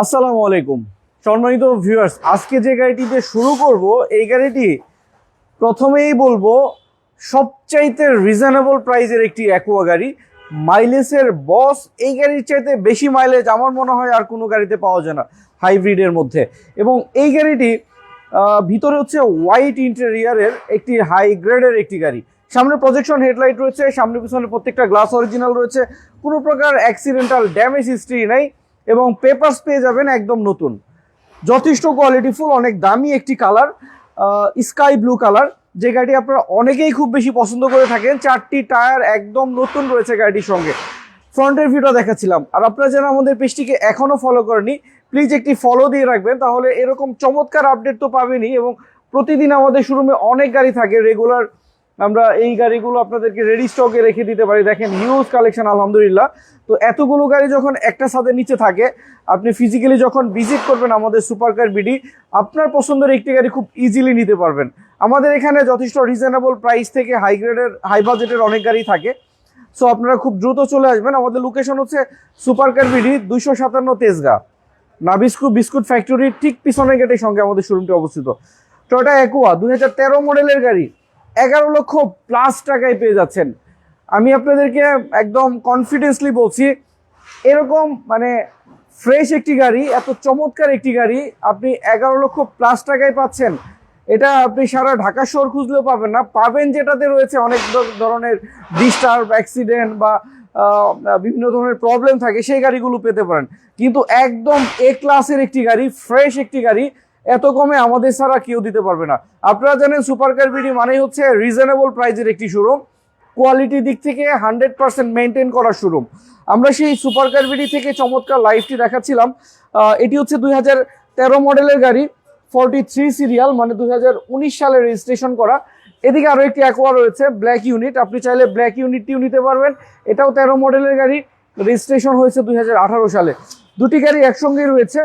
আসসালামু আলাইকুম। সম্মানিত ভিউয়ার্স আজকে যে গাড়িটিতে শুরু করব, এই গাড়িটি প্রথমেই বলব, সবচাইতে রিজনেবল প্রাইসের একটি অ্যাকোয়া গাড়ি। মাইলেজের বস এই গাড়ির চাইতে বেশি মাইলেজ আমার মনে হয় আর কোনো গাড়িতে পাওয়া যায় না হাইব্রিডের মধ্যে। এবং এই গাড়িটি ভিতরে হচ্ছে হোয়াইট ইন্টেরিয়ারের একটি হাই গ্রেডের একটি গাড়ি। সামনে প্রজেকশন হেডলাইট রয়েছে, সামনে পিছনে প্রত্যেকটা গ্লাস অরিজিনাল রয়েছে। কোনো প্রকার অ্যাক্সিডেন্টাল ড্যামেজ হিস্ট্রি নেই। এবং পেপারস পেয়ে যাবেন একদম নতুন। যথেষ্ট কোয়ালিটিফুল অনেক দামি একটি কালার স্কাই ব্লু কালার যে গাড়ি আপনারা অনেকেই খুব বেশি পছন্দ করে থাকেন, চারটি টায়ার একদম নতুন রয়েছে গাড়িটির সঙ্গে। ফ্রন্টের ভিউটা দেখাচ্ছিলাম। আর আপনারা যারা আমাদের পেজটিকে এখনও ফলো করেনি প্লিজ একটি ফলো দিয়ে রাখবেন, তাহলে এরকম চমৎকার আপডেট তো পাবেনই। এবং প্রতিদিন আমাদের শোরুমে অনেক গাড়ি থাকে রেগুলার আমরা এই গাড়িগুলো আপনাদেরকে রেডি স্টকে রেখে দিতে পারি। দেখেন হিউজ কালেকশন আলহামদুলিল্লাহ। তো এতগুলো গাড়ি যখন একটা ছাদের নিচে থাকে, আপনি ফিজিক্যালি যখন ভিজিট করবেন আমাদের সুপার কার বিডি আপনার পছন্দের একটি গাড়ি খুব ইজিলি নিতে পারবেন। আমাদের এখানে যথেষ্ট রিজনেবল প্রাইস থেকে হাই গ্রেডের হাই বাজেটের অনেক গাড়ি থাকে। সো আপনারা খুব দ্রুত চলে আসবেন। আমাদের লোকেশন হচ্ছে সুপার কার বিডি দুইশো সাতান্ন তেজগা। নাবিস্কু বিস্কুট ফ্যাক্টরির ঠিক পিছনের গেটের সঙ্গে আমাদের শোরুমটি অবস্থিত। টয়টা একুয়া দুই হাজার তেরো মডেলের গাড়ি। এগারো লক্ষ প্লাস টাকায় পেয়ে যাচ্ছেন। আমি আপনাদেরকে একদম কনফিডেন্সলি বলছি, এরকম মানে ফ্রেশ একটি গাড়ি, এত চমৎকার একটি গাড়ি আপনি এগারো লক্ষ প্লাস টাকায় পাচ্ছেন। এটা আপনি সারা ঢাকা শহর খুঁজলেও পাবেন না। পাবেন যেটাতে রয়েছে অনেক ধরনের ডিস্টার্ব অ্যাক্সিডেন্ট বা বিভিন্ন ধরনের প্রবলেম থাকে, সেই গাড়িগুলো পেতে পারেন। কিন্তু একদম এ ক্লাসের একটি গাড়ি ফ্রেশ একটি গাড়ি এত কমে আমাদের ছাড়া কেউ দিতে পারবে না। আপনারা জানেন সুপার কার বিডি মানেই হচ্ছে রিজনেবল প্রাইজের একটি শোরুম কোয়ালিটি দিক থেকে হান্ড্রেড পার্সেন্ট মেনটেন করা শোরুম আমরা সেই সুপার কার বিডি থেকে চমৎকার লাইফটি দেখাচ্ছিলাম। এটি হচ্ছে দুই হাজার তেরো মডেলের গাড়ি ফর্টি থ্রি সিরিয়াল মানে দুই হাজার উনিশ সালে রেজিস্ট্রেশন করা। এদিকে আরও একটি অ্যাকোয়া রয়েছে ব্ল্যাক ইউনিট আপনি চাইলে ব্ল্যাক ইউনিটটিও নিতে পারবেন। এটাও তেরো মডেলের গাড়ি রেজিস্ট্রেশন হয়েছে দুই হাজার আঠারো সালে। দুটি গাড়ি একসঙ্গেই রয়েছে।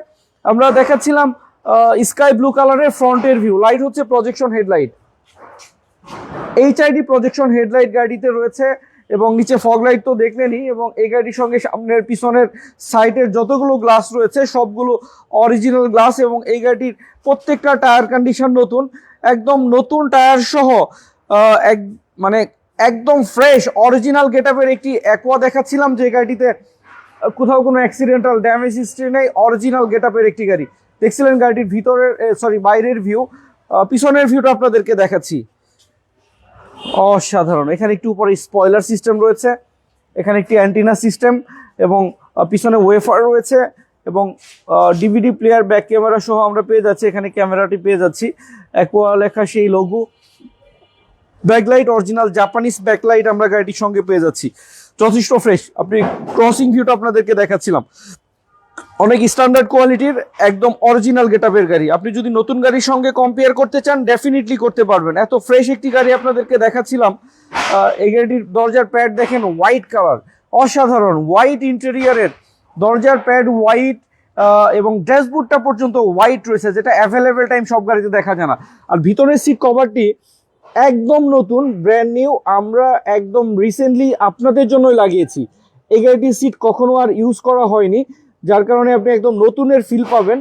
আমরা দেখাচ্ছিলাম স্কাই ব্লু কালারের ফ্রন্টের ভিউ লাইট হচ্ছে projection headlight HID projection headlight গাড়িতে রয়েছে এবং নিচে ফগ লাইট তো দেখলেনই এবং এই গাড়ির সঙ্গে সামনের পিছনের সাইডের যতগুলো গ্লাস রয়েছে, সবগুলো অরিজিনাল গ্লাস এবং এই গাড়িটির প্রত্যেকটা টায়ার কন্ডিশন নতুন। একদম নতুন টায়ার সহ এক মানে একদম ফ্রেশ অরিজিনাল গেটআপের একটি অ্যাকোয়া দেখাচ্ছিলাম যে গাড়িটিতে কোথাও কোনো অ্যাক্সিডেন্টাল ড্যামেজ হিস্ট্রি নেই অরিজিনাল গেটআপের একটি গাড়ি। দেখছিলেন গাড়িটির ভিতরের সরি বাইরের ভিউ পিছনের ভিউটা আপনাদেরকে দেখাচ্ছি। অসাধারণ। এখানে একটু উপরে স্পয়লার সিস্টেম রয়েছে, এখানে একটি অ্যান্টিনা সিস্টেম এবং পিছনে ওয়েফার রয়েছে এবং ডিভিডি প্লেয়ার ব্যাক ক্যামেরা সহ আমরা পেয়ে যাচ্ছি। এখানে ক্যামেরাটি পেয়ে যাচ্ছি। অ্যাকোয়া লেখা সেই logo backlight original Japanese backlight আমরা গাড়িটির সঙ্গে পেয়ে যাচ্ছি। যথেষ্ট ফ্রেশ আপনি ক্রসিং ভিউটা আপনাদেরকে দেখাচ্ছিলাম। অনেক স্ট্যান্ডার্ড কোয়ালিটির একদম অরিজিনাল গেটআপের গাড়ি। আপনি যদি নতুন গাড়ির সঙ্গে কম্পেয়ার করতে চান ডেফিনেটলি করতে পারবেন। এত ফ্রেশ একটি গাড়ি আপনাদেরকে দেখাচ্ছিলাম। এই গাড়িটির দরজার প্যাড দেখেন হোয়াইট কালার অসাধারণ হোয়াইট ইন্টেরিয়ারের দরজার প্যাড হোয়াইট এবং ড্যাশবোর্ডটা পর্যন্ত হোয়াইট রয়েছে, যেটা অ্যাভেলেবেল টাইম সব গাড়িতে দেখা যায় না। আর ভিতরের সিট কভারটি একদম নতুন ব্র্যান্ড নিউ আমরা একদম রিসেন্টলি আপনাদের জন্যই লাগিয়েছি। এই গাড়িটির সিট কখনো আর ইউজ করা হয়নি। যার কারণে আপনি একদম নতুনের ফিল পাবেন।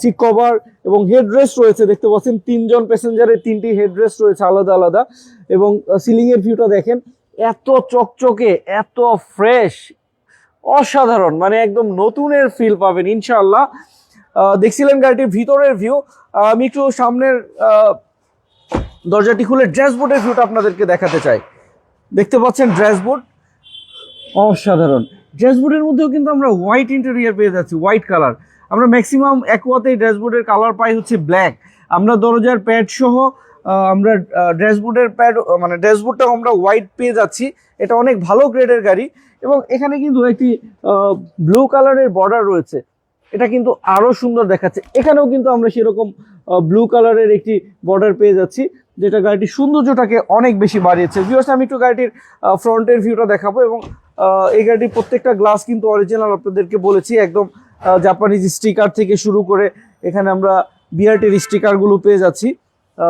সিট কভার এবং হেডরেস্ট রয়েছে, দেখতে পাচ্ছেন তিনজন প্যাসেঞ্জারের তিনটি হেডরেস্ট রয়েছে, আলাদা আলাদা। এবং সিলিংয়ের ভিউটা দেখেন, এত চকচকে, এত ফ্রেশ অসাধারণ মানে একদম নতুনের ফিল পাবেন ইনশাল্লাহ দেখছিলেন গাড়িটির ভিতরের ভিউ আমি একটু সামনের দরজাটি খুলে ড্যাশবোর্ডের ভিউটা আপনাদেরকে দেখাতে চাই। দেখতে পাচ্ছেন ড্যাশবোর্ড। অসাধারণ। ড্যাশবোর্ডের মধ্যেও কিন্তু আমরা হোয়াইট ইন্টেরিয়ার পেয়ে যাচ্ছি, হোয়াইট কালার। আমরা ম্যাক্সিমাম অ্যাকোয়াতেই ড্যাশবোর্ডের কালার পাই হচ্ছে ব্ল্যাক। আমরা দরজার প্যাড সহ আমরা ড্যাশবোর্ডের প্যাড মানে ড্যাশবোর্ডটাও আমরা হোয়াইট পেয়ে যাচ্ছি। এটা অনেক ভালো গ্রেডের গাড়ি এবং এখানে কিন্তু একটি ব্লু কালারের বর্ডার রয়েছে। এটা কিন্তু আরও সুন্দর দেখাচ্ছে। এখানেও কিন্তু আমরা সেরকম ব্লু কালারের একটি বর্ডার পেয়ে যাচ্ছি। যেটা গাড়িটির সৌন্দর্যটাকে অনেক বেশি বাড়িয়েছে। ভিউয়ার্স আমি একটু গাড়িটির ফ্রন্টের ভিউটা দেখাবো এবং এই গাড়িটির প্রত্যেকটা গ্লাস কিন্তু অরিজিনাল আপনাদেরকে বলেছি। একদম জাপানিজ স্টিকার থেকে শুরু করে এখানে আমরা বিআরটির স্টিকারগুলো পেয়ে যাচ্ছি।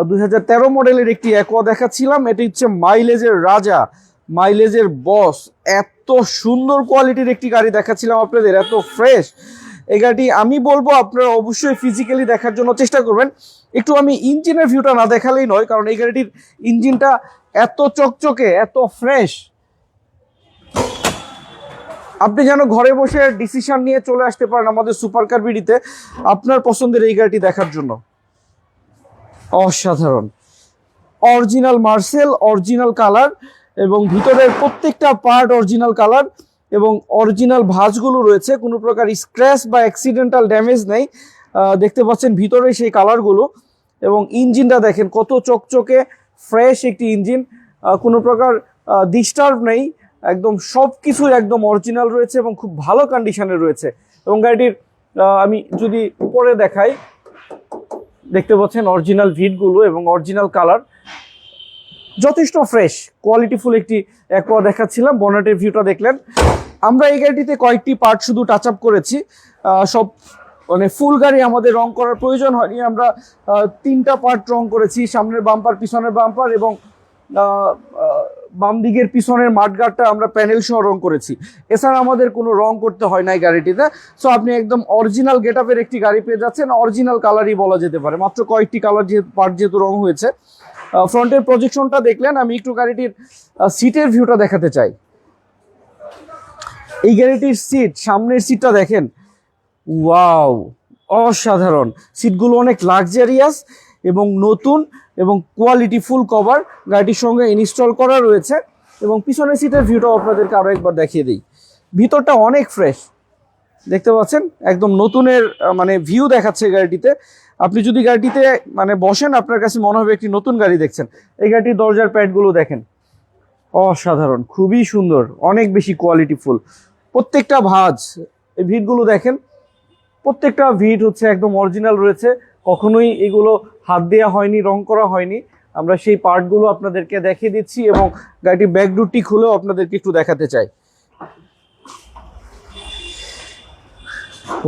দুই হাজার তেরো মডেলের একটি অ্যাকোয়া দেখাচ্ছিলাম। এটি হচ্ছে মাইলেজের রাজা মাইলেজের বস এত সুন্দর কোয়ালিটির একটি গাড়ি দেখাচ্ছিলাম আপনাদের, এত ফ্রেশ এই গাড়িটি আমি বলব আপনারা অবশ্যই ফিজিক্যালি দেখার জন্য চেষ্টা করবেন। একটু আমি ইঞ্জিনের ভিউটা না দেখালেই নয়, কারণ এই গাড়িটির ইঞ্জিনটা এত চকচকে, এত ফ্রেশ আপনি যেন ঘরে বসে ডিসিশন নিয়ে চলে আসতে পারেন আমাদের সুপার কার বিডিতে, আপনার পছন্দের এই গাড়িটি দেখার জন্য। অসাধারণ। অরিজিনাল মার্সেল অরিজিনাল কালার এবং ভিতরের প্রত্যেকটা পার্ট অরিজিনাল কালার এবং অরিজিনাল ভাঁজগুলো রয়েছে, কোনো প্রকার স্ক্র্যাচ বা অ্যাক্সিডেন্টাল ড্যামেজ নেই। দেখতে পাচ্ছেন ভিতরে সেই কালারগুলো এবং ইঞ্জিনটা দেখেন কত চকচকে ফ্রেশ একটি ইঞ্জিন। কোনো প্রকার ডিস্টার্ব নেই, একদম সব কিছুই একদম অরিজিনাল রয়েছে এবং খুব ভালো কন্ডিশনে রয়েছে। এবং গাড়িটির আমি যদি উপরে দেখাই, দেখতে পাচ্ছেন অরিজিনাল ভিটগুলো এবং অরিজিনাল কালার যথেষ্ট ফ্রেশ কোয়ালিটিফুল একটি অ্যাকোয়া দেখাচ্ছিলাম বনেটের ভিউটা দেখলেন। আমরা এই গাড়িটিতে কয়েকটি পার্ট শুধু টাচ আপ করেছি সব মানে ফুল গাড়ি আমাদের রং করার প্রয়োজন হয়নি। আমরা তিনটা পার্ট রং করেছি, সামনের বাম্পার পিছনের বাম্পার এবং বাম দিকের পিছনের মাঠগাটটা আমরা প্যানেল সহ রং করেছি। এছাড়া আমাদের কোনো রং করতে হয় না এই গাড়িটিতে। সো আপনি একদম অরিজিনাল গেট একটি গাড়ি পেয়ে যাচ্ছেন। অরিজিনাল কালারই বলা যেতে পারে। মাত্র কয়েকটি কালার যেহেতু পার্ট যেহেতু রং হয়েছে ফ্রন্টের প্রজেকশনটা দেখলেন, আমি একটু গাড়িটির সিটের ভিউটা দেখাতে চাই। এই গাড়িটির সিট সামনের সিটটা দেখেন। ওয়াও অসাধারণ। সিটগুলো অনেক লাক্সারিয়াস এবং নতুন এবং কোয়ালিটি ফুল কভার গাড়িটির সঙ্গে ইনস্টল করা রয়েছে এবং পিছনের সিটের ভিউটাও আপনাদেরকে আরও একবার দেখিয়ে দিই। ভিতরটা অনেক ফ্রেশ দেখতে পাচ্ছেন? একদম নতুনের মানে ভিউ দেখাচ্ছে গাড়িটিতে। আপনি যদি গাড়িটিতে মানে বসেন, আপনার কাছে মনে হবে একটি নতুন গাড়ি দেখছেন। এই গাড়িটির দরজার প্যাডগুলো দেখেন। অসাধারণ, খুবই সুন্দর, অনেক বেশি কোয়ালিটিফুল প্রত্যেকটা ভাজ, এই ভিটগুলো দেখেন, প্রত্যেকটা ভিট হচ্ছে একদম অরিজিনাল রয়েছে। কখনোই এগুলো হাত দেওয়া হয়নি, রং করা হয়নি। আমরা সেই পার্টগুলো আপনাদেরকে দেখিয়ে দিচ্ছি এবং গাড়িটির ব্যাকডোরটি খুলেও আপনাদেরকে একটু দেখাতে চাই।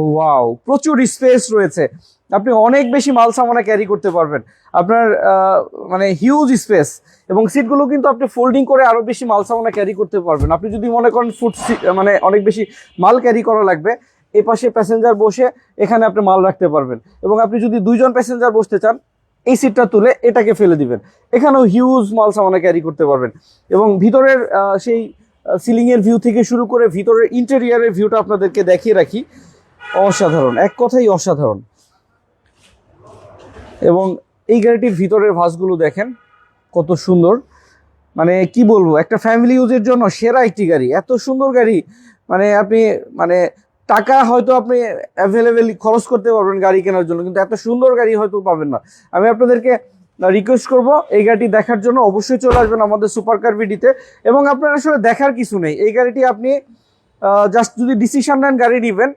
ওয়াও প্রচুর স্পেস রয়েছে। আপনি অনেক বেশি মাল সামানা ক্যারি করতে পারবেন। আপনার মানে হিউজ স্পেস এবং সিটগুলো কিন্তু আপনি ফোল্ডিং করে আরও বেশি মাল সামানা ক্যারি করতে পারবেন। আপনি যদি মনে করেন ফুট মানে অনেক বেশি মাল ক্যারি করা লাগবে এই পাশে প্যাসেঞ্জার বসে এখানে আপনি মাল রাখতে পারবেন। এবং আপনি যদি দুইজন প্যাসেঞ্জার বসতে চান, এই সিটটা তুলে এটাকে ফেলে দিবেন। এখানেও হিউজ মাল সামানা ক্যারি করতে পারবেন। এবং ভিতরের সেই সিলিংয়ের ভিউ থেকে শুরু করে ভিতরের ইন্টেরিয়ারের ভিউটা আপনাদেরকে দেখিয়ে রাখি। অসাধারণ। এক কথাই অসাধারণ। এবং এই গাড়িটির ভিতরের ভাসগুলো দেখেন, কত সুন্দর। মানে কি বলব, একটা ফ্যামিলি ইউজের জন্য সেরা একটি গাড়ি। এত সুন্দর গাড়ি মানে আপনি মানে টাকা হয়তো আপনি অ্যাভেলেবেল খরচ করতে পারবেন গাড়ি কেনার জন্য, কিন্তু এত সুন্দর গাড়ি হয়তো পাবেন না। আমি আপনাদেরকে রিকোয়েস্ট করব, এই গাড়িটি দেখার জন্য অবশ্যই চলে আসবেন আমাদের সুপার কার বিডিতে এবং আপনার আসলে দেখার কিছু নেই, এই গাড়িটি আপনি জাস্ট যদি ডিসিশন নেন গাড়ি নেবেন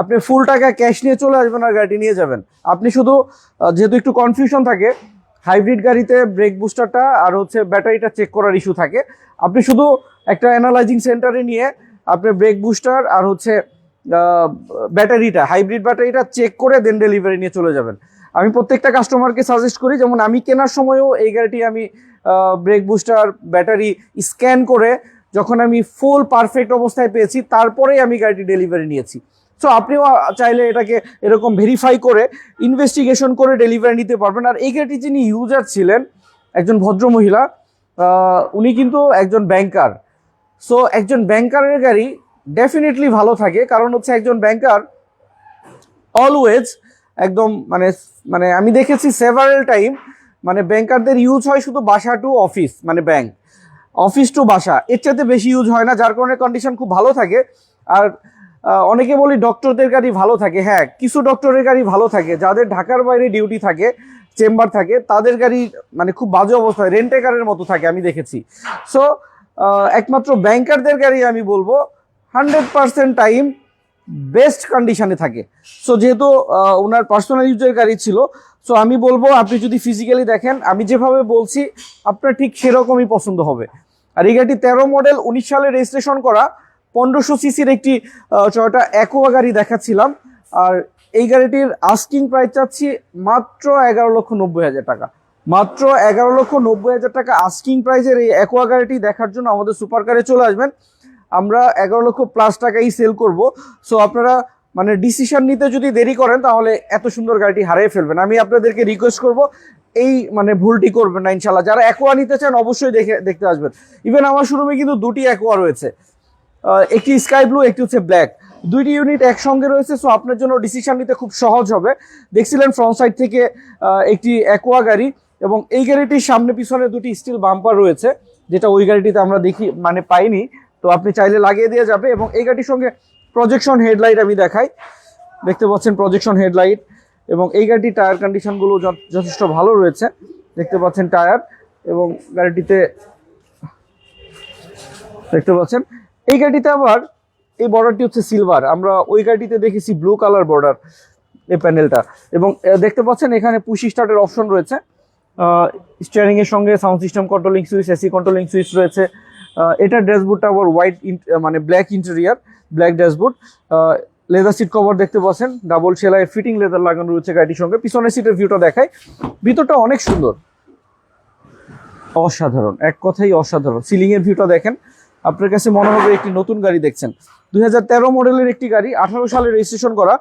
আপনি ফুল টাকা ক্যাশ নিয়ে চলে আসবেন আর গাড়িটি নিয়ে যাবেন। আপনি শুধু যেহেতু একটু কনফিউশন থাকে হাইব্রিড গাড়িতে ব্রেক বুস্টারটা আর হচ্ছে ব্যাটারিটা চেক করার ইস্যু থাকে। আপনি শুধু একটা অ্যানালাইজিং সেন্টারে নিয়ে আপনি ব্রেক বুস্টার আর হচ্ছে ব্যাটারিটা হাইব্রিড ব্যাটারিটা চেক করে দেন ডেলিভারি নিয়ে চলে যাবেন। আমি প্রত্যেকটা কাস্টমারকে সাজেস্ট করি, যেমন আমি কেনার সময়ও এই গাড়িটি আমি ব্রেক বুস্টার ব্যাটারি স্ক্যান করে যখন আমি ফুল পারফেক্ট অবস্থায় পেয়েছি, তারপরেই আমি গাড়িটি ডেলিভারি নিয়েছি। সো আপনিও চাইলে এটাকে এরকম ভেরিফাই করে ইনভেস্টিগেশন করে ডেলিভারি নিতে পারবেন। আর এই গাড়িটি যিনি ইউজার ছিলেন, একজন ভদ্র মহিলা উনি কিন্তু একজন ব্যাংকার সো একজন ব্যাংকারের গাড়ি ডেফিনেটলি ভালো থাকে, কারণ হচ্ছে একজন ব্যাংকার অলওয়েজ একদম মানে মানে আমি দেখেছি সেভারেল টাইম মানে ব্যাংকারদের ইউজ হয় শুধু বাসা টু অফিস মানে ব্যাংক অফিস টু বাসা, এর চাইতে বেশি ইউজ হয় না, যার কারণে কন্ডিশন খুব ভালো থাকে। আর অনেকে বলি ডক্টরদের গাড়ি ভালো থাকে। হ্যাঁ কিছু ডক্টরের গাড়ি ভালো থাকে, যাদের ঢাকার বাইরে ডিউটি থাকে চেম্বার থাকে, তাদের গাড়ি মানে খুব বাজে অবস্থায় রেন্টে কারের মতো থাকে আমি দেখেছি। সো একমাত্র ব্যাংকারদের গাড়ি আমি বলব হান্ড্রেড পার্সেন্ট টাইম বেস্ট কন্ডিশনে থাকে। সো যেহেতু ওনার পার্সোনাল ইউজের গাড়ি ছিল সো আমি বলব, আপনি যদি ফিজিক্যালি দেখেন, আমি যেভাবে বলছি, আপনার ঠিক সেরকমই পছন্দ হবে। আর এই গাড়িটি তেরো মডেল উনিশ সালে রেজিস্ট্রেশন করা পনেরোশো সিসির একটি টয়োটা অ্যাকোয়া গাড়ি দেখাচ্ছিলাম। আর এই গাড়িটির আস্কিং প্রাইস চাচ্ছি মাত্র এগারো লক্ষ নব্বই হাজার টাকা। মাত্র এগারো লক্ষ নব্বই হাজার টাকা আস্কিং প্রাইজের এই অ্যাকোয়া গাড়িটি দেখার জন্য আমাদের সুপার কারে চলে আসবেন। আমরা এগারো লক্ষ প্লাস টাকাই সেল করব। সো আপনারা মানে ডিসিশন নিতে যদি দেরি করেন, তাহলে এত সুন্দর গাড়িটি হারিয়ে ফেলবেন। আমি আপনাদেরকে রিকোয়েস্ট করব, এই মানে ভুলটি করবেন না ইনশাল্লাহ যারা অ্যাকোয়া নিতে চান, অবশ্যই দেখে, দেখতে আসবেন। ইভেন আমার শোরুমে কিন্তু দুটি অ্যাকোয়া রয়েছে। একটি স্কাই ব্লু, একটি হচ্ছে ব্ল্যাক। দুইটি ইউনিট একসঙ্গে রয়েছে সো আপনার জন্য ডিসিশন নিতে খুব সহজ হবে। দেখছিলেন ফ্রন্ট সাইড থেকে একটি অ্যাকোয়া গাড়ি এবং এই গাড়িটির সামনে পিছনে দুটি স্টিল বাম্পার রয়েছে, যেটা ওই গাড়িটিতে আমরা দেখি মানে পাইনি। তো আপনি চাইলে লাগিয়ে দেওয়া যাবে এবং এই গাড়ির সঙ্গে প্রজেকশন হেডলাইট আমি দেখাই। দেখতে পাচ্ছেন প্রজেকশন হেডলাইট এবং এই গাড়িটির টায়ার কন্ডিশনগুলো যথ- যথেষ্ট ভালো রয়েছে। দেখতে পাচ্ছেন টায়ার এবং গাড়িটিতে, দেখতে পাচ্ছেন এই গাড়িতে আবার এই বর্ডারটি হচ্ছে সিলভার আমরা ওই গাড়িটিতে দেখেছি ব্লু কালার বর্ডার এই প্যানেলটা এবং দেখতে পাচ্ছেন এখানে পুশি স্টার্টের অপশন রয়েছে। স্টিয়ারিং এর সঙ্গে sound system controlling switch AC controlling switch রয়েছে। এটার ড্যাশবোর্ডটা আবার হোয়াইট মানে black interior black dashboard. Leather seat cover দেখতে পাচ্ছেন ডাবল সেলাই ফিটিং লেদার লাগানো রয়েছে গাড়িটির সঙ্গে। পিছনের সিটের ভিউটা দেখায় ভিতরটা অনেক সুন্দর। অসাধারণ, এক কথাই অসাধারণ। সিলিং এর ভিউটা দেখেন। আপনার কাছে মনে হবে একটি নতুন গাড়ি দেখছেন। দু হাজার তেরো মডেলের একটি গাড়ি, আঠারো সালে রেজিস্ট্রেশন করা।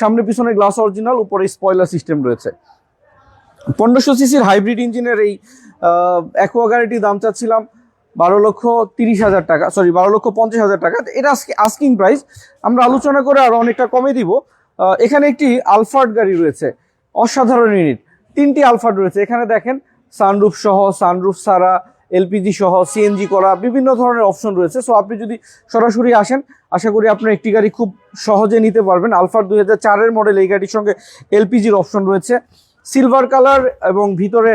সামনে পিছনে গ্লাস অরিজিনাল উপরে স্পয়লার সিস্টেম রয়েছে। পনেরোশো সিসির হাইব্রিড ইঞ্জিনের এই অ্যাকোয়া গাড়িটির দাম চাচ্ছিলাম বারো লক্ষ তিরিশ হাজার টাকা সরি বারো লক্ষ পঞ্চাশ হাজার টাকা। এটা আজকে আস্কিং প্রাইস আমরা আলোচনা করে আরও অনেকটা কমে দিব। এখানে একটি আলফার্ড গাড়ি রয়েছে, অসাধারণ ইউনিট তিনটি আলফার্ড রয়েছে। এখানে দেখেন সানরুফ সহ সানরুফ সারা এলপিজি সহ সিএনজি করা বিভিন্ন ধরনের অপশন রয়েছে। সো আপনি যদি সরাসরি আসেন, আশা করি আপনার একটি গাড়ি খুব সহজে নিতে পারবেন। আলফার দুই হাজার মডেল এই গাড়ির সঙ্গে এলপিজির অপশন রয়েছে। সিলভার কালার এবং ভিতরে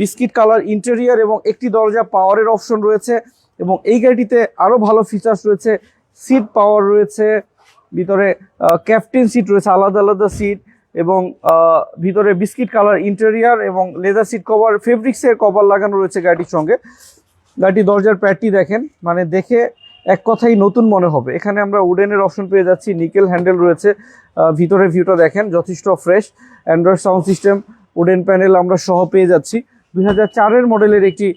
বিস্কিট কালার ইন্টেরিয়ার এবং একটি দরজা পাওয়ারের অপশন রয়েছে এবং এই গাড়িটিতে আরও ভালো ফিচার্স রয়েছে। সিট পাওয়ার রয়েছে, ভিতরে ক্যাপ্টেন সিট রয়েছে, আলাদা আলাদা সিট এবং ভিতরে বিস্কিট কালার ইন্টেরিয়ার এবং লেদার সিট কভার ফেব্রিক্সের কভার লাগানো রয়েছে গাড়ির সঙ্গে। গাড়িটি দরজার প্যাডটি দেখেন মানে দেখে এক কথাই নতুন মনে হবে। এখানে আমরা উডেনের অপশন পেয়ে যাচ্ছি নিকেল হ্যান্ডেল রয়েছে। আহ, ভিতরের ভিউটা দেখেন যথেষ্ট fresh. Android sound system wooden panel আমরা সহ পেয়ে যাচ্ছি। দুই হাজার মডেলের একটি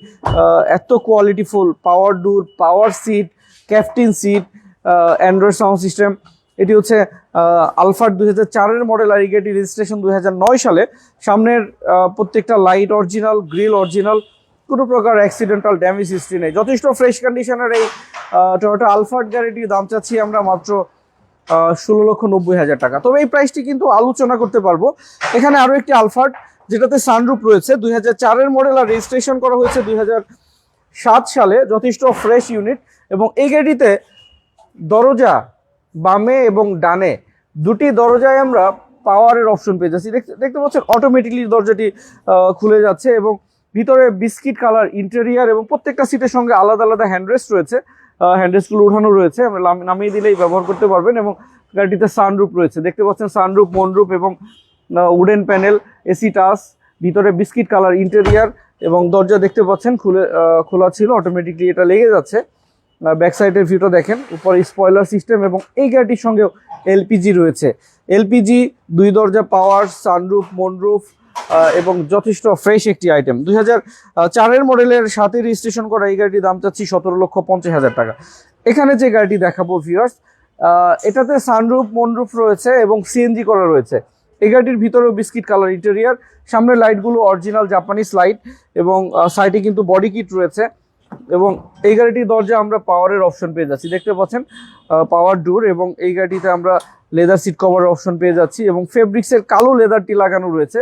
এত qualityful power door power seat captain seat Android sound system এটি হচ্ছে আলফার দুই হাজার মডেল আর গাড়িটি রেজিস্ট্রেশন দুই হাজার নয় সালে। সামনের প্রত্যেকটা লাইট অরিজিনাল গ্রিল অরিজিনাল কোনো প্রকার অ্যাক্সিডেন্টাল ড্যামেজ হিস্ট্রি নেই। যথেষ্ট ফ্রেশ কন্ডিশনের এই টয়োটা আলফার্ড গাড়িটির দাম চাচ্ছি আমরা মাত্র ষোলো লক্ষ নব্বই হাজার টাকা। তবে এই প্রাইসটি কিন্তু আলোচনা করতে পারব। এখানে আরও একটি আলফার্ড যেটাতে সানরুপ রয়েছে। দুই হাজার মডেল আর রেজিস্ট্রেশন করা হয়েছে দুই সাত সালে। যথেষ্ট ফ্রেশ ইউনিট এবং এই গাড়িতে দরজা বামে এবং ডানে দুটি দরজায় আমরা পাওয়ারের অপশন পেয়ে যাচ্ছি। দেখতে পাচ্ছেন অটোমেটিকলি দরজাটি খুলে যাচ্ছে এবং ভিতরে বিস্কিট কালার ইন্টেরিয়ার এবং প্রত্যেকটা সিটের সঙ্গে আলাদা আলাদা হ্যান্ডরেস্ট রয়েছে। হ্যান্ডরেস্টগুলো উঠানো রয়েছে। আমরা নামিয়ে দিলেই ব্যবহার করতে পারবেন এবং গাড়িটিতে সানরুপ রয়েছে। দেখতে পাচ্ছেন সানরুপ মনরুপ এবং উডেন প্যানেল এসি টাস ভিতরে বিস্কিট কালার ইন্টেরিয়ার এবং দরজা দেখতে পাচ্ছেন খুলে খোলা ছিল অটোমেটিকলি এটা লেগে যাচ্ছে। ব্যাক সাইডের ভিউটা দেখেন। উপরে স্পয়লার সিস্টেম এবং এই গাড়িটির সঙ্গেও এলপিজি রয়েছে। এলপিজি দুই দরজা পাওয়ার সানরুফ মনরুফ এবং যথেষ্ট ফ্রেশ একটি আইটেম দুই হাজার চারের মডেলের সাথে রেজিস্ট্রেশন করা এই গাড়িটির দাম চাচ্ছি সতেরো লক্ষ পঞ্চাশ হাজার টাকা। এখানে যে গাড়িটি দেখাবো ভিউয়ার্স এটাতে সানরুফ মনরুফ রয়েছে এবং সিএনজি করা রয়েছে। এই গাড়িটির ভিতরেও বিস্কিট কালার ইন্টেরিয়ার সামনের লাইটগুলো অরিজিনাল জাপানিজ লাইট এবং সাইডে কিন্তু বডি কিট রয়েছে। এবং এই গাড়িটির দরজা আমরা পাওয়ারের অপশন পেয়ে যাচ্ছি। দেখতে পাচ্ছেন পাওয়ার ডোর এবং এই গাড়িতে আমরা লেদার সিট কভারের অপশন পেয়ে যাচ্ছি এবং ফেব্রিক্সের কালো লেদারটি লাগানো রয়েছে।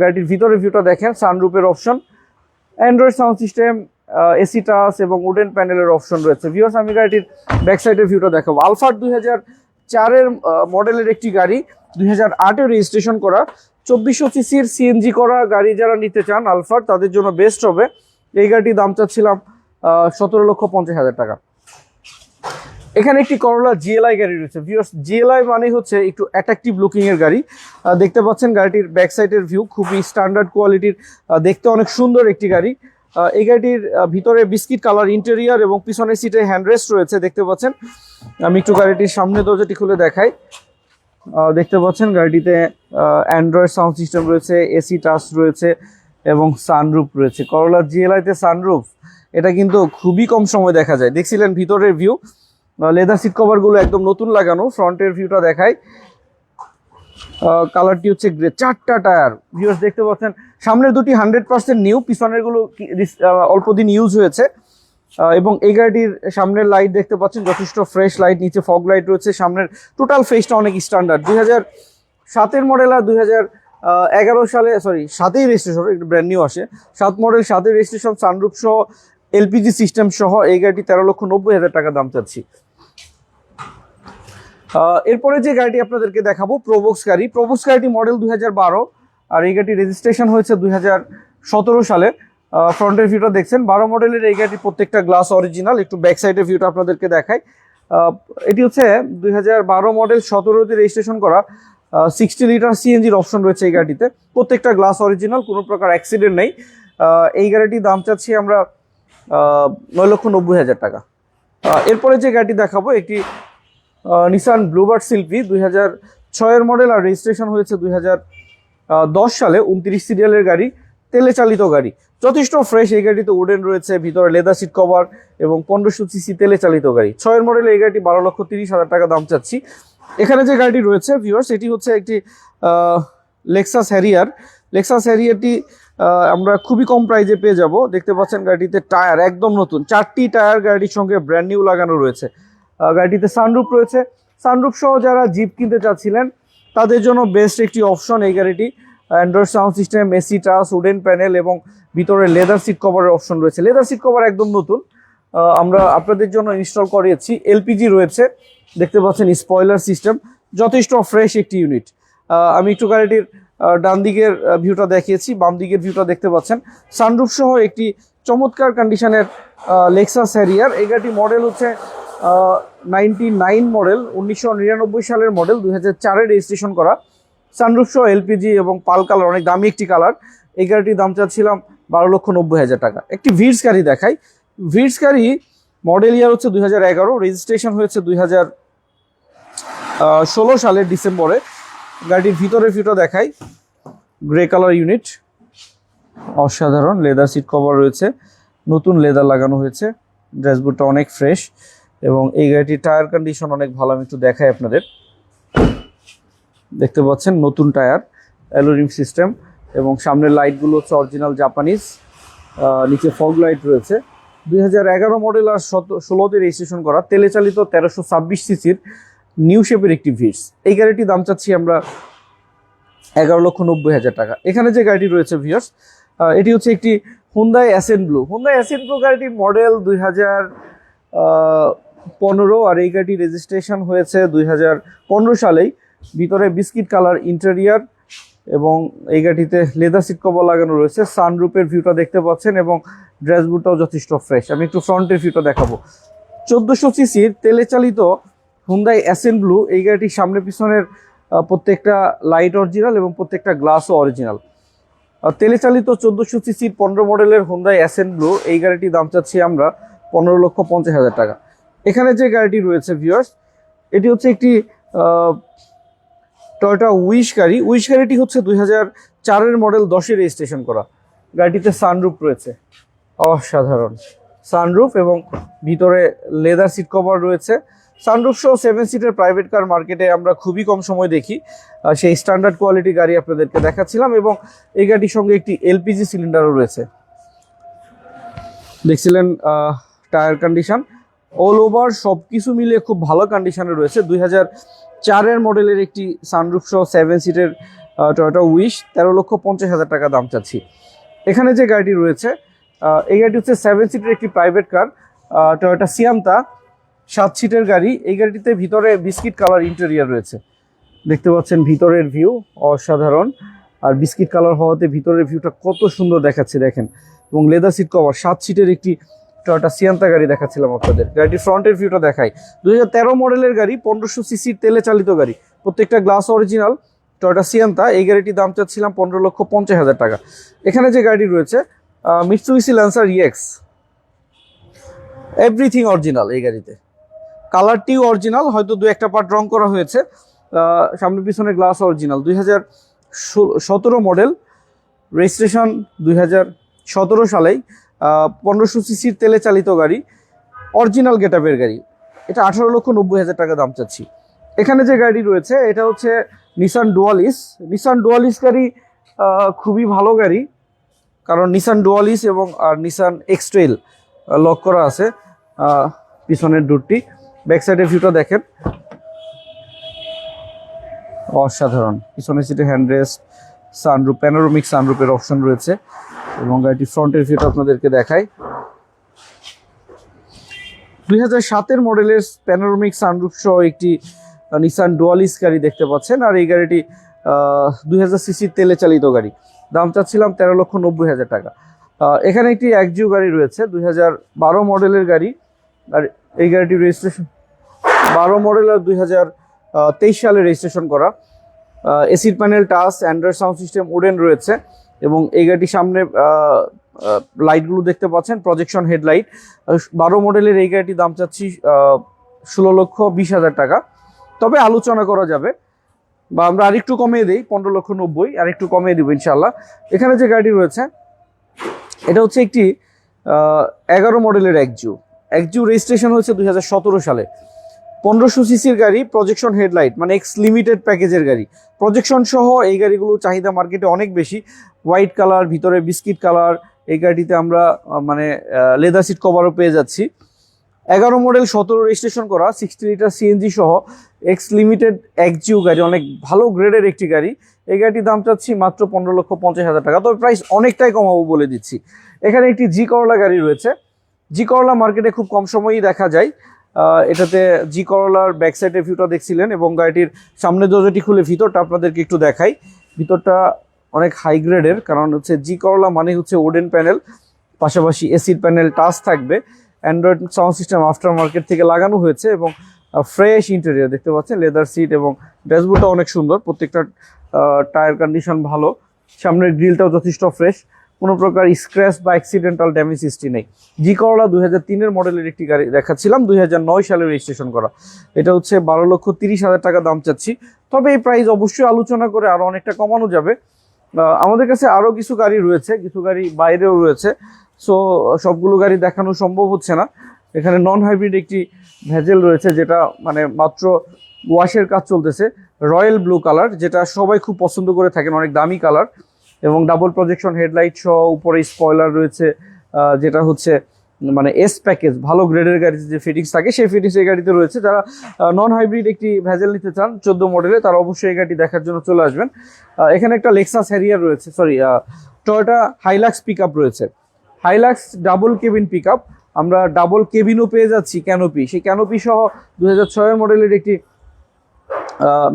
গাড়িটির ভিতরে ভিউটা দেখেন সানরুপের option Android sound system AC touch এবং উডেন প্যানেলের অপশন রয়েছে। ভিউয়ার্স আমি গাড়িটির ব্যাক সাইডের ভিউটা দেখাবো। আলফার দুই হাজার চারের মডেলের একটি গাড়ি, দুই হাজার আটে রেজিস্ট্রেশন করা। চব্বিশশো সিসির সিএনজি করা গাড়ি যারা নিতে চান আলফার তাদের জন্য বেস্ট হবে। এই গাড়িটির দাম চাচ্ছিলাম সতেরো লক্ষ পঞ্চাশ হাজার টাকা। এখানে একটি করলা জিএলআই গাড়ি রয়েছে। ভিউয়ার্স জিএলআই মানে হচ্ছে একটু অ্যাট্রাকটিভ লুকিং এর গাড়ি। দেখতে পাচ্ছেন গাড়িটির ব্যাক সাইডের ভিউ খুবই স্ট্যান্ডার্ড কোয়ালিটির দেখতে অনেক সুন্দর একটি গাড়ি। এই গাড়িটির ভিতরে বিস্কিট কালার ইন্টেরিয়ার এবং পিছনের সিটে হ্যান্ডরেস্ট রয়েছে, দেখতে পাচ্ছেন। আমি একটু গাড়িটির সামনে দরজাটি খুলে দেখাই। দেখতে পাচ্ছেন গাড়িটিতে অ্যান্ড্রয়েড সাউন্ড সিস্টেম রয়েছে এসি টাচ রয়েছে এবং সানরুফ রয়েছে। করলা জিএলআইতে সানরুফ এটা কিন্তু খুবই কম সময় দেখা যায়। দেখছিলেন ভিতরের ভিউ লেদার সিট কভারগুলো একদম নতুন লাগানো, ফ্রন্টের ভিউটা দেখায় কালারটি হচ্ছে গ্রে চারটা টায়ার ভিউয়ার্স দেখতে পাচ্ছেন সামনের দুটি হান্ড্রেড পার্সেন্ট নিউ পিছনেরগুলো কি- অল্প দিন ইউজ হয়েছে। এবং এই গাড়িটির সামনের লাইট দেখতে পাচ্ছেন, যথেষ্ট ফ্রেশ লাইট নিচে ফগ লাইট রয়েছে। সামনের টোটাল ফেসটা অনেক স্ট্যান্ডার্ড দুই হাজার সাতের মডেল আর দুই হাজার এগারো সালে সরি সাতেই রেজিস্ট্রেশন একটু ব্র্যান্ড নিউ আসে। সাত মডেল সাতের রেজিস্ট্রেশন সানরুপ সহ এলপিজি সিস্টেম সহ, এই গাড়িটি তেরো লক্ষ নব্বই হাজার টাকা দাম চাচ্ছি। এরপরে যে গাড়িটি আপনাদেরকে দেখাবো প্রোবক্স গাড়ি। প্রোবক্স গাড়িটি মডেল দুই হাজার বারো, আর এই গাড়িটি রেজিস্ট্রেশন হয়েছে দুই হাজার সতেরো সালে। ফ্রন্টের ভিউটা দেখছেন, বারো মডেলের এই গাড়িটির প্রত্যেকটা গ্লাস অরিজিনাল একটু ব্যাক সাইডের ভিউটা আপনাদেরকে দেখাই। এটি হচ্ছে দুই হাজার বারো মডেল সতেরোতে রেজিস্ট্রেশন করা। সিক্সটি লিটার সিএনজির অপশন রয়েছে এই গাড়িতে। প্রত্যেকটা গ্লাস অরিজিনাল, কোনো প্রকার অ্যাক্সিডেন্ট নেই। এই গাড়িটির দাম চাচ্ছি আমরা নয় লক্ষ নব্বই হাজার টাকা। এরপরে যে গাড়িটি দেখাবো একটি নিসান ব্লুবার্ড শিল্পী দুই হাজার ছয়ের মডেল আর রেজিস্ট্রেশন হয়েছে দুই হাজার দশ সালে, উনত্রিশ সিরিয়ালের গাড়ি, তেলে চালিত গাড়ি। যথেষ্ট ফ্রেশ এই গাড়িতে উডেন রয়েছে, ভিতরে লেদার সিট কভার এবং পনেরোশো সিসি তেলে চালিত গাড়ি। ছয়ের মডেল এই গাড়িটি বারো লক্ষ তিরিশ হাজার টাকা দাম চাচ্ছি। এখানে যে গাড়িটি রয়েছে ভিউয়ার্স এটি হচ্ছে একটি লেক্সাস হ্যারিয়ার লেক্সাস হ্যারিয়ারটি আমরা খুবই কম প্রাইজে পেয়ে যাব। দেখতে পাচ্ছেন গাড়িটিতে টায়ার একদম নতুন। চারটি টায়ার গাড়ির সঙ্গে ব্র্যান্ড নিউ লাগানো রয়েছে। গাড়িটিতে সানরুফ রয়েছে। সানরুফ সহ যারা জিপ কিনতে চাচ্ছিলেন, তাদের জন্য বেস্ট একটি অপশন এই গাড়িটি। Android sound system AC touch wooden panel এবং ভিতরে লেদার সিট কভারের অপশন রয়েছে। লেদার সিট কভার একদম নতুন। আমরা আপনাদের জন্য ইনস্টল করিয়েছি। এলপিজি রয়েছে। দেখতে পাচ্ছেন স্পয়লার সিস্টেম যথেষ্ট ফ্রেশ একটি ইউনিট আমি একটু গাড়িটির ডান দিকের ভিউটা দেখিয়েছি বাম দিকের ভিউটা দেখতে পাচ্ছেন। সানরুফ সহ একটি চমৎকার কন্ডিশনের লেক্সাস হ্যারিয়ার এই গাড়িটি মডেল হচ্ছে নাইনটি নাইন মডেল উনিশশো নিরানব্বই সালের মডেল দুই হাজার চারে রেজিস্ট্রেশন করা। সানরুফ সহ এলপিজি এবং পাল কালার অনেক দামি একটি কালার এই গাড়িটির দাম চাচ্ছিলাম বারো লক্ষ নব্বই হাজার টাকা। একটি ভিডস গাড়ি দেখাই। ভিডস গাড়ি মডেল ইয়ার হচ্ছে দুই হাজার এগারো রেজিস্ট্রেশন হয়েছে দুই হাজার ষোলো সালের ডিসেম্বরে গাড়িটির ভিতরে ভিউটা দেখাই। গ্রে কালার ইউনিট অসাধারণ লেদার সিট কভার রয়েছে, নতুন লেদার লাগানো হয়েছে, ড্যাশবোর্ডটা অনেক ফ্রেশ এবং এই গাড়িটির টায়ার কন্ডিশন অনেক ভালো, আমি একটু দেখাই আপনাদের। দেখতে পাচ্ছেন নতুন টায়ার অ্যালোরিম সিস্টেম এবং সামনের লাইটগুলো হচ্ছে অরিজিনাল জাপানিজ নিচে ফগ লাইট রয়েছে। দুই হাজার এগারো মডেল আর ষোলোতে রেজিস্ট্রেশন করা, তেলে চালিত তেরোশো ছাব্বিশ সিসির নিউ শেপের একটি ভিটস এই গাড়িটির দাম চাচ্ছি আমরা এগারো লক্ষ নব্বই হাজার টাকা। এখানে যে গাড়িটি রয়েছে ভিয়ার্স এটি হচ্ছে একটি Hyundai Accent blue Hyundai Accent blue গাড়িটির মডেল দুই হাজার পনেরো আর এই গাড়িটি রেজিস্ট্রেশন হয়েছে দুই হাজার পনেরো সালেই। ভিতরে বিস্কিট কালার ইন্টেরিয়ার এবং এই গাড়িতে লেদার সিট কভার লাগানো রয়েছে। সানরুপের ভিউটা দেখতে পাচ্ছেন এবং ড্রেসবোর্ডটাও যথেষ্ট ফ্রেশ আমি একটু ফ্রন্টের ভিউটা দেখাবো। চোদ্দোশো সিসির তেলে চালিত হুন্দাই অ্যাসেন ব্লু এই গাড়িটির সামনে পিছনের প্রত্যেকটা লাইট অরিজিনাল এবং প্রত্যেকটা গ্লাসও অরিজিনাল তেলে চালিত চোদ্দোশো সিসির পনেরো মডেলের হুন্দাই অ্যাসেন ব্লু এই গাড়িটির দাম চাচ্ছি আমরা পনেরো লক্ষ পঞ্চাশ হাজার টাকা। এখানে যে গাড়িটি রয়েছে ভিউয়ার্স এটি হচ্ছে একটি টয়টা উইশ গাড়ি। উইশ গাড়িটি হচ্ছে দুই হাজার চারের মডেল দশে রেজিস্ট্রেশন করা। গাড়িটিতে সানরুফ রয়েছে। অসাধারণ। সানরুফ এবং ভিতরে লেদার সিট কভার রয়েছে। সানরুফ সহ সেভেন সিটের প্রাইভেট কার মার্কেটে আমরা খুবই কম সময় দেখি। সেই স্ট্যান্ডার্ড কোয়ালিটি গাড়ি আপনাদেরকে দেখাচ্ছিলাম এবং এই গাড়ির সঙ্গে একটি এলপিজি সিলিন্ডারও রয়েছে। দেখছিলেন টায়ার কন্ডিশন অল ওভার সব কিছু মিলে খুব ভালো কন্ডিশনে রয়েছে। দুই হাজার চারের মডেলের একটি সানরুফ সহ সেভেন সিটের টয়োটা উইশ তেরো লক্ষ পঞ্চাশ হাজার টাকা দাম চাচ্ছি। এখানে যে গাড়িটি রয়েছে এই গাড়িটি হচ্ছে সেভেন সিটের একটি প্রাইভেট কার টয়োটা সিয়ান্তা সাত সিটের গাড়ি। এই গাড়িটিতে ভিতরে বিস্কিট কালার ইন্টেরিয়ার রয়েছে। দেখতে পাচ্ছেন ভিতরের ভিউ অসাধারণ। আর বিস্কিট কালার হওয়াতে ভিতরের ভিউটা কত সুন্দর দেখাচ্ছে, দেখেন। এবং লেদার সিট কভার সাত সিটের একটি টয়টা সিয়ান্তা গাড়ি দেখাচ্ছিলাম আপনাদের। গাড়িটির ফ্রন্টের ভিউটা দেখাই। দুই হাজার তেরো মডেলের গাড়ি, পনেরোশো সিসির তেলে চালিত গাড়ি। প্রত্যেকটা গ্লাস অরিজিনাল টয়টা সিয়ান্তা এই গাড়িটির দাম চাচ্ছিলাম পনেরো লক্ষ পঞ্চাশ হাজার টাকা। এখানে যে গাড়ি রয়েছে Mitsubishi Lancer EX everything original এই গাড়িতে। কালারটিও অরিজিনাল, হয়তো দু একটা পার্ট রং করা হয়েছে। সামনে পিছনে গ্লাস অরিজিনাল দুই হাজার সতেরো মডেল রেজিস্ট্রেশন দুই হাজার সতেরো সালেই। পনেরোশো সিসির তেলে চালিত গাড়ি অরিজিনাল গেটআপের গাড়ি। এটা আঠারো লক্ষ নব্বই হাজার টাকা দাম চাচ্ছি। এখানে যে গাড়ি রয়েছে, এটা হচ্ছে নিসান ডুয়ালিস নিসান ডুয়ালিস গাড়ি খুবই ভালো গাড়ি। কারণ নিসান ডুয়ালিস এবং, আর নিসান এক্সট্রেল লক করা আছে পিছনের ডুটটি ব্যাক সাইডের ভিউটা দেখেন। অসাধারণ। পিছনের সিটে হ্যান্ডরেস্ট সানরুপ প্যানোরমিক সানরুপের অপশন রয়েছে। এবং গাড়িটি ফ্রন্টের ভিউটা আপনাদেরকে দেখাই। দুই সাতের মডেলের প্যানোরমিক সানরুফ সহ একটি নিসান ডুয়ালিস গাড়ি দেখতে পাচ্ছেন। আর এই গাড়িটি দুই হাজার সিসির তেলে চালিত গাড়ি। দাম চাচ্ছিলাম তেরো লক্ষ নব্বই হাজার টাকা। এখানে একটি একজিও গাড়ি রয়েছে। দুই হাজার বারো মডেলের গাড়ি। আর এই গাড়িটি রেজিস্ট্রেশন বারো মডেল আর দুই হাজার তেইশ সালে রেজিস্ট্রেশন করা। Acid panel touch Android sound system, wooden রয়েছে এবং এই গাড়িটির সামনে লাইটগুলো দেখতে পাচ্ছেন প্রজেকশন হেডলাইট বারো মডেলের এই গাড়িটির দাম চাচ্ছি ষোলো লক্ষ বিশ হাজার টাকা। তবে আলোচনা করা যাবে বা আমরা আরেকটু কমিয়ে দিই, পনেরো লক্ষ নব্বই, আরেকটু কমিয়ে দিব ইনশাল্লাহ এখানে যে গাড়ি রয়েছে, এটা হচ্ছে একটি এগারো মডেলের একজু একজু রেজিস্ট্রেশন হয়েছে দুই হাজার সতেরো সালে। পনেরোশো সিসির গাড়ি প্রজেকশন হেডলাইট মানে এক্স লিমিটেড প্যাকেজের গাড়ি। প্রজেকশন সহ এই গাড়িগুলো চাহিদা মার্কেটে অনেক বেশি। হোয়াইট কালার ভিতরে বিস্কিট কালার এই গাড়িতে আমরা মানে লেদার সিট কভারও পেয়ে যাচ্ছি। এগারো মডেল সতেরো রেজিস্ট্রেশন করা সিক্সটি লিটার সিএনজি সহ এক্স লিমিটেড একজিও গাড়ি, অনেক ভালো গ্রেডের একটি গাড়ি। এই গাড়িটির দাম চাচ্ছি মাত্র পনেরো লক্ষ পঞ্চাশ হাজার টাকা। তবে প্রাইস অনেকটাই কমাবো বলে দিচ্ছি। এখানে একটি জি করলা গাড়ি রয়েছে। জি করলা মার্কেটে খুব কম সময়ই দেখা যায়। এটাতে জি করলার ব্যাক সাইডের ভিউটা দেখছিলেন এবং গাড়িটির সামনের দরজাটি খুলে ভিতরটা আপনাদেরকে একটু দেখাই। ভিতরটা অনেক হাই গ্রেডের কারণ হচ্ছে জি করলা মানে হচ্ছে ওডেন প্যানেল পাশাপাশি এসির প্যানেল টাচ থাকবে। Android sound system aftermarket থেকে লাগানো হয়েছে এবং ফ্রেশ ইন্টেরিয়ার দেখতে পাচ্ছেন? লেদার সিট এবং ড্যাশবোর্ডটা অনেক সুন্দর। প্রত্যেকটা টায়ার কন্ডিশন ভালো। সামনের গ্রিলটাও যথেষ্ট ফ্রেশ কোনো প্রকার স্ক্র্যাচ বা অ্যাক্সিডেন্টাল ড্যামেজ হিস্ট্রি নেই। জি করলা দুই হাজার তিনের মডেলের একটি গাড়ি দেখাচ্ছিলাম দুই হাজার নয় সালে রেজিস্ট্রেশন করা। এটা হচ্ছে বারো লক্ষ তিরিশ হাজার টাকা দাম চাচ্ছি। তবে এই প্রাইস অবশ্যই আলোচনা করে আরও অনেকটা কমানো যাবে। আমাদের কাছে আরও কিছু গাড়ি রয়েছে, কিছু গাড়ি বাইরেও রয়েছে। সো সবগুলো গাড়ি দেখানো সম্ভব হচ্ছে না। এখানে নন হাইব্রিড একটি ভেজেল রয়েছে, যেটা মানে মাত্র ওয়াশের কাজ চলতেছে। রয়্যাল ব্লু কালার, যেটা সবাই খুব পছন্দ করে থাকেন, অনেক দামি কালার। এবং ডাবল প্রজেকশন হেডলাইট সহ উপরে স্পয়লার রয়েছে যেটা হচ্ছে মানে এস প্যাকেজ ভালো গ্রেডের গাড়িতে যে ফিটিংস থাকে, সেই ফিটিংস এই গাড়িতে রয়েছে। যারা নন হাইব্রিড একটি ভেজেল নিতে চান, চোদ্দ মডেলে তারা অবশ্যই এই গাড়িটি দেখার জন্য চলে আসবেন। এখানে একটা লেক্সাস হ্যারিয়ার রয়েছে সরি টয়োটা হাইলাক্স পিক রয়েছে। হাইলাক্স ডাবল কেবিন পিক আমরা ডাবল কেবিনও পেয়ে যাচ্ছি ক্যানোপি সেই ক্যানোপি সহ দু হাজার ছয়ের মডেলের একটি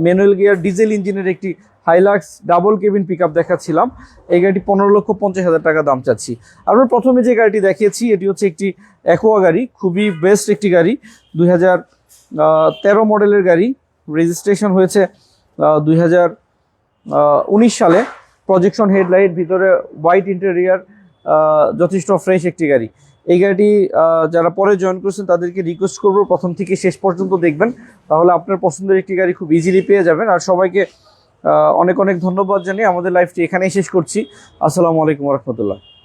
ম্যানুয়াল গিয়ার ডিজেল ইঞ্জিনের একটি হাইলাক্স ডাবল কেবিন পিক দেখাচ্ছিলাম। এই গাড়িটি পনেরো লক্ষ পঞ্চাশ হাজার টাকা দাম চাচ্ছি। আমরা প্রথমে যে গাড়িটি দেখিয়েছি, এটি হচ্ছে একটি অ্যাকোয়া গাড়ি, খুবই বেস্ট একটি গাড়ি। দুই তেরো মডেলের গাড়ি। রেজিস্ট্রেশন হয়েছে দুই হাজার উনিশ সালে। প্রজেকশন হেডলাইট ভিতরে হোয়াইট ইন্টেরিয়ার যথেষ্ট ফ্রেশ একটি গাড়ি। এই গাড়িটি যারা পরে জয়েন করেছেন, তাদেরকে রিকোয়েস্ট করব। প্রথম থেকে শেষ পর্যন্ত দেখবেন। তাহলে আপনার পছন্দের একটি গাড়ি খুব ইজিলি পেয়ে যাবেন। আর সবাইকে অনেক অনেক ধন্যবাদ জানিয়ে আমাদের লাইফটি এখানেই শেষ করছি। আসসালামু আলাইকুম রহমতুল্লাহ।